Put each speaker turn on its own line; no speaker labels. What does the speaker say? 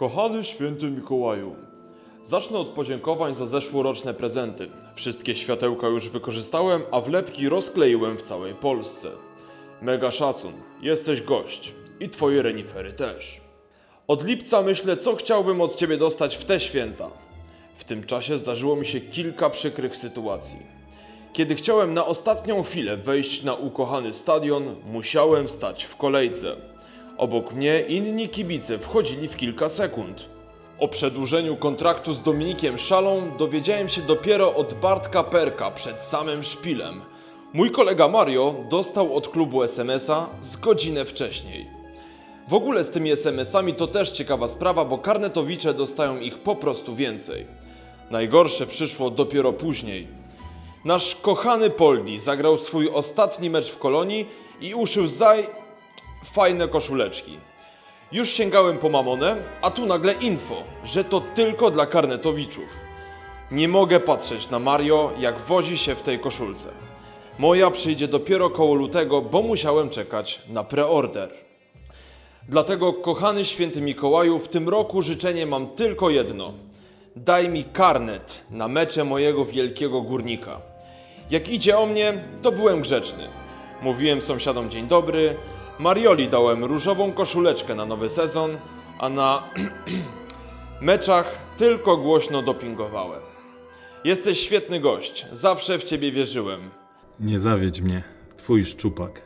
Kochany święty Mikołaju, zacznę od podziękowań za zeszłoroczne prezenty. Wszystkie światełka już wykorzystałem, a wlepki rozkleiłem w całej Polsce. Mega szacun, jesteś gość i twoje renifery też. Od lipca myślę, co chciałbym od ciebie dostać w te święta. W tym czasie zdarzyło mi się kilka przykrych sytuacji. Kiedy chciałem na ostatnią chwilę wejść na ukochany stadion, musiałem stać w kolejce. Obok mnie inni kibice wchodzili w kilka sekund. O przedłużeniu kontraktu z Dominikiem Szalą dowiedziałem się dopiero od Bartka Perka przed samym szpilem. Mój kolega Mario dostał od klubu SMS-a z godzinę wcześniej. W ogóle z tymi SMS-ami to też ciekawa sprawa, bo karnetowicze dostają ich po prostu więcej. Najgorsze przyszło dopiero później. Nasz kochany Poldi zagrał swój ostatni mecz w kolonii i uszył zaj... fajne koszuleczki. Już sięgałem po mamonę, a tu nagle info, że to tylko dla karnetowiczów. Nie mogę patrzeć na Mario, jak wozi się w tej koszulce. Moja przyjdzie dopiero koło lutego, bo musiałem czekać na preorder. Dlatego, kochany święty Mikołaju, w tym roku życzenie mam tylko jedno. Daj mi karnet na mecze mojego wielkiego górnika. Jak idzie o mnie, to byłem grzeczny. Mówiłem sąsiadom dzień dobry, Marioli dałem różową koszuleczkę na nowy sezon, a na meczach tylko głośno dopingowałem. Jesteś świetny gość, zawsze w ciebie wierzyłem.
Nie zawiedź mnie, twój szczupak.